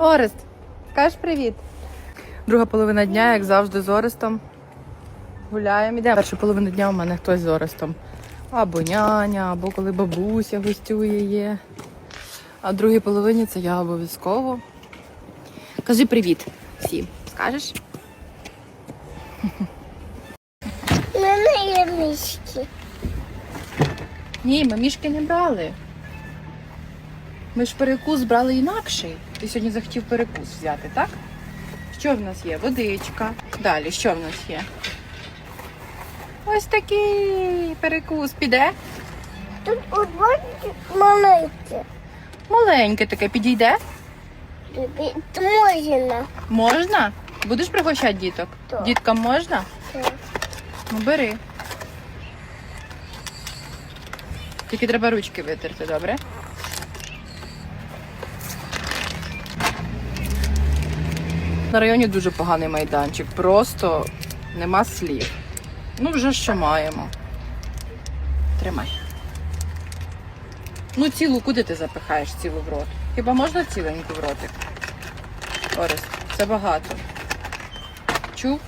Орест, скажеш привіт. Друга половина дня, як завжди, з Орестом. Гуляємо. Ідемо. Першу половину дня у мене хтось з Орестом. Або няня, або коли бабуся гостює є. А в другій половині це я обов'язково. Кажи привіт всім. Скажеш? У мене є мішки. Ні, ми мішки не брали. Ми ж перекус брали інакший. Ти сьогодні захотів перекус взяти, так? Що в нас є? Водичка. Далі, що в нас є? Ось такий перекус піде. Тут одне маленьке. Маленьке таке підійде. Можна. Можна? Будеш пригощати діток? Так. Діткам можна? Так. Ну бери. Тільки треба ручки витерти, добре? На районі дуже поганий майданчик. Просто нема слів. Ну, вже що маємо. Тримай. Ну, цілу куди ти запихаєш цілу в рот? Хіба можна ціленьку в ротик? Орес, це багато. Чув?